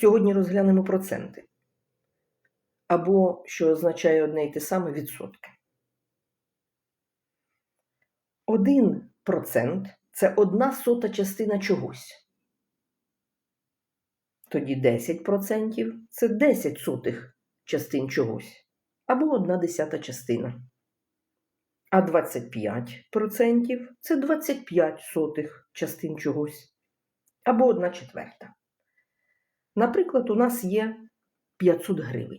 Сьогодні розглянемо проценти. Або, що означає одне і те саме, відсотки. Один процент це одна сота частина чогось. Тоді 10% це 10 сотих частин чогось. Або одна десята частина. А 25% це 25 сотих частин чогось. Або одна четверта. Наприклад, у нас є 500 гривень.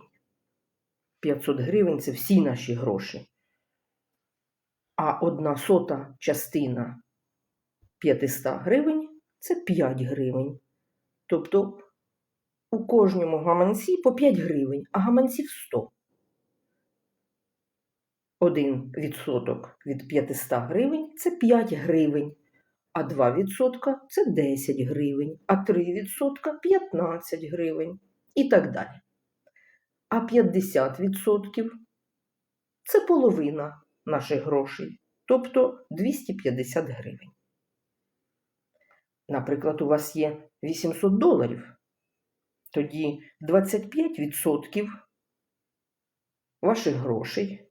500 гривень це всі наші гроші. А одна сота частина 500 гривень це 5 гривень. Тобто у кожному гаманці по 5 гривень, а гаманців 100. Один відсоток від 500 гривень це 5 гривень, а 2% це 10 гривень, а 3% 15 гривень і так далі. А 50% це половина наших грошей, тобто 250 гривень. Наприклад, у вас є 800 доларів, тоді 25% ваших грошей,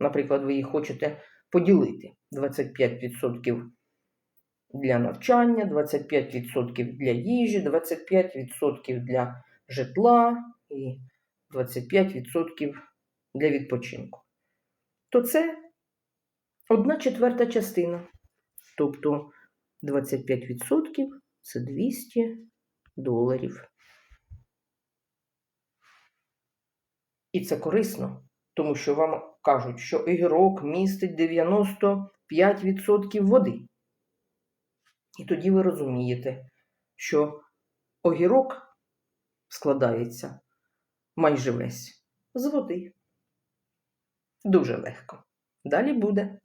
наприклад, ви їх хочете поділити 25% для навчання, 25% для їжі, 25% для житла і 25% для відпочинку. То це одна четверта частина. Тобто 25% це 200 доларів. І це корисно, тому що вам кажуть, що огірок містить 95% води. І тоді ви розумієте, що огірок складається майже весь з води. Дуже легко. Далі буде.